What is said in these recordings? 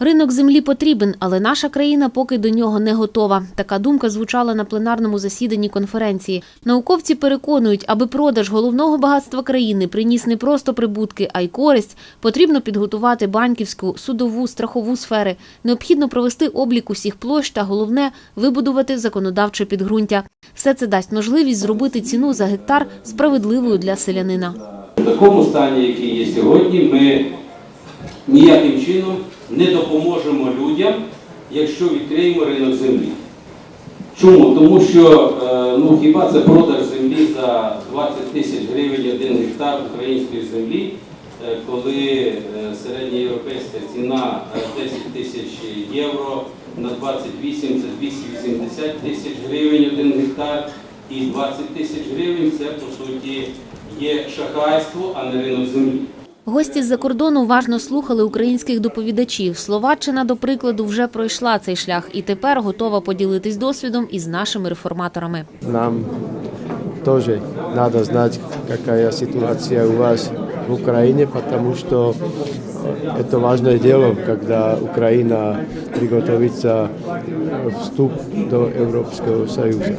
Ринок землі потрібен, але наша країна поки до нього не готова. Така думка звучала на пленарному засіданні конференції. Науковці переконують, аби продаж головного багатства країни приніс не просто прибутки, а й користь, потрібно підготувати банківську, судову, страхову сфери. Необхідно провести облік усіх площ та головне вибудувати законодавче підґрунтя. Все це дасть можливість зробити ціну за гектар справедливою для селянина. В такому стані, який є сьогодні, ми ніяким чином не допоможемо людям, якщо відкриємо ринок землі. Чому? Тому що е, ну, хіба це продаж землі за 20 тисяч гривень один гектар української землі, е, коли е, середньоєвропейська ціна е, 10 тисяч євро на 28 це 280 тисяч гривень один гектар, і 20 тисяч гривень це по суті є шахрайство, а не ринок землі. Гості з-за кордону уважно слухали українських доповідачів. Словаччина, до прикладу, вже пройшла цей шлях і тепер готова поділитись досвідом із нашими реформаторами. Нам тоже надо знать, какая ситуация у вас в Украине, потому что это важное дело, когда Украина приготовится вступ до Европейского Союза.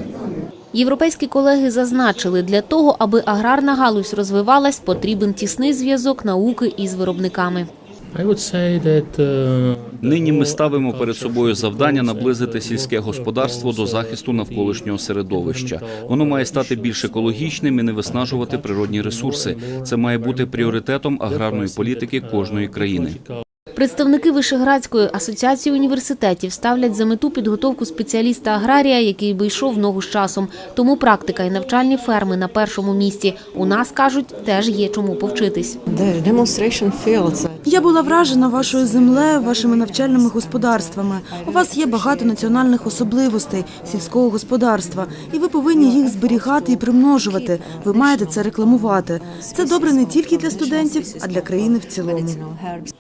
Європейські колеги зазначили, для того, аби аграрна галузь розвивалась, потрібен тісний зв'язок науки із виробниками. Uh, Нині ми ставимо перед собою завдання наблизити сільське господарство до захисту навколишнього середовища. Воно має стати більш екологічним і не виснажувати природні ресурси. Це має бути пріоритетом аграрної політики кожної країни. Представники Вишеградської асоціації університетів ставлять за мету підготовку спеціаліста аграрія, який би йшов ногу з часом. Тому практика і навчальні ферми на першому місці. У нас кажуть, теж є чому повчитись. Fields. Я була вражена вашою землею, вашими навчальними господарствами. У вас є багато національних особливостей сільського господарства, і ви повинні їх зберігати і примножувати. Ви маєте це рекламувати. Це добре не тільки для студентів, а для країни в цілому.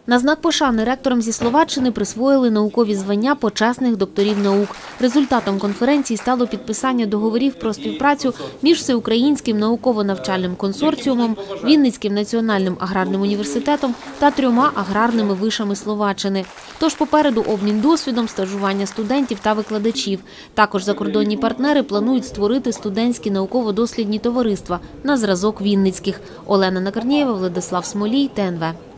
На знак пошани ректорам зі Словаччини присвоїли наукові звання почесних докторів наук. Результатом конференції стало підписання договорів про співпрацю між всеукраїнським науково-навчальним консорціумом, Вінницьким національним аграрним університетом та трьома аграрними вишами Словаччини. Тож попереду обмін досвідом, стажування студентів та викладачів. Також закордонні партнери планують створити студентські науково-дослідні товариства на зразок Вінницьких. Олена Накарнієва, Владислав Смолій, ТНВ.